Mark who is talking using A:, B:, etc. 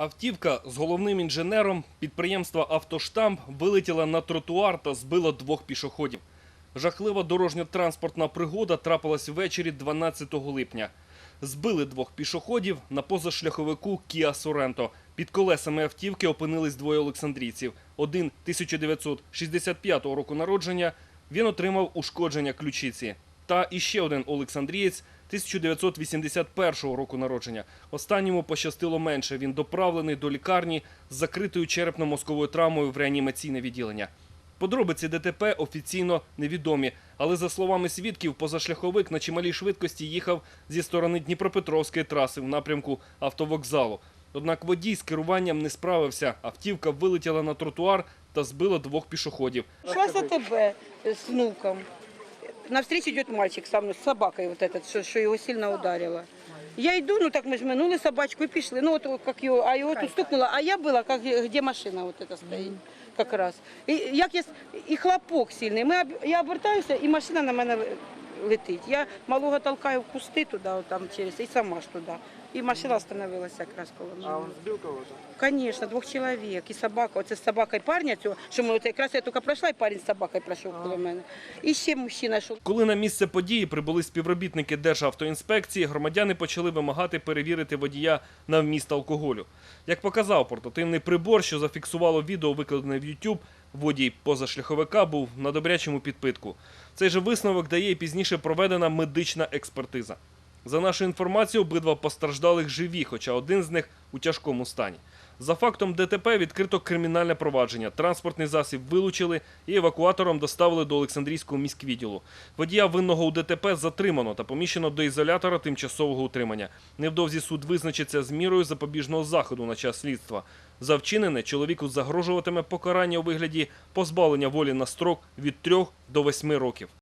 A: Автівка з головним інженером підприємства «Автоштамп» вилетіла на тротуар та збила двох пішоходів. Жахлива дорожньо-транспортна пригода трапилась ввечері 12 липня. Збили двох пішоходів на позашляховику Kia Sorento. Під колесами автівки опинились двоє олександрійців. Один 1965 року народження. Він отримав ушкодження ключиці. Та іще один олександрієць 1981 року народження. Останньому пощастило менше. Він доправлений до лікарні з закритою черепно-мозковою травмою в реанімаційне відділення. Подробиці ДТП офіційно невідомі, але за словами свідків, позашляховик на чималій швидкості їхав зі сторони Дніпропетровської траси в напрямку автовокзалу. Однак водій з керуванням не справився. Автівка вилетіла на тротуар та збила двох пішоходів.
B: С АТБ э, с внуком Навстречу идет мальчик со мной, с собакой вот этот, что, что его сильно ударило. Я иду, ну так мы ж минули собачку и пішли. Ну вот как его, а его тут стукнуло, а я была, как, где машина вот эта стоит, как раз. І, як я, с- і хлопок сильний. Ми, об- я обертаюся, і машина на мене летить. Я малого толкаю в кусти туди, там через, і сама ж туди. І машина остановилася якраз коло мене.
C: А он сбил кого-то?
B: Конечно, двох чоловік і собака. Оце з собакою парня цього, що ми от якраз я тільки пройшла, і парень з собакою пройшов коло мене. І ще мужчина йшов.
A: Коли на місце події прибули співробітники Державтоінспекції, громадяни почали вимагати перевірити водія на вміст алкоголю. Як показав портативний прибор, що зафіксувало відео, викладене в YouTube, водій позашляховика був на добрячому підпитку. Цей же висновок дає і пізніше проведена медична експертиза. За нашою інформацією, обидва постраждалих живі, хоча один з них у тяжкому стані. За фактом ДТП відкрито кримінальне провадження. Транспортний засіб вилучили і евакуатором доставили до Олександрійського міськвідділу. Водія винного у ДТП затримано та поміщено до ізолятора тимчасового утримання. Невдовзі суд визначиться з мірою запобіжного заходу на час слідства. За вчинене чоловіку загрожуватиме покарання у вигляді позбавлення волі на строк від 3 до 8 років.